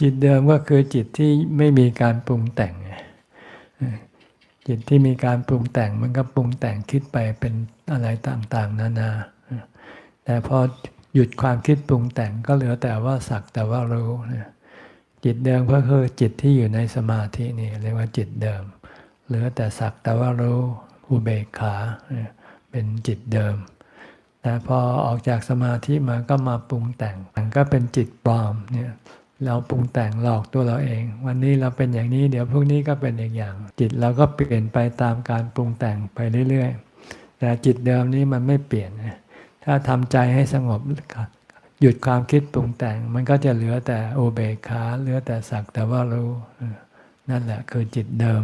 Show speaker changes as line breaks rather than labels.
จิตเดิมก็คือจิตที่ไม่มีการปรุงแต่ง จิตที่มีการปรุงแต่งมันก็ปรุงแต่งคิดไปเป็นอะไรต่างๆ นานา แต่พอหยุดความคิดปรุงแต่งก็เหลือแต่ว่าสักแต่ว่ารู้จิตเดิมก็คือจิตที่อยู่ในสมาธินี่เรียกว่าจิตเดิม เหลือแต่สักแต่ว่ารู้อุเบกขาเป็นจิตเดิม แต่พอออกจากสมาธิมาก็มาปรุงแต่งก็เป็นจิตปลอมเนี่ย เราปรุงแต่งหลอกตัวเราเอง วันนี้เราเป็นอย่างนี้ เดี๋ยวพรุ่งนี้ก็เป็นอีกอย่าง จิตเราก็เปลี่ยนไปตามการปรุงแต่งไปเรื่อยๆ แต่จิตเดิมนี้มันไม่เปลี่ยน ถ้าทำใจให้สงบหยุดความคิดปรุงแต่ง มันก็จะเหลือแต่โอเบคาเหลือแต่สักแต่ว่ารู้เออนั่นแหละคือจิตเดิม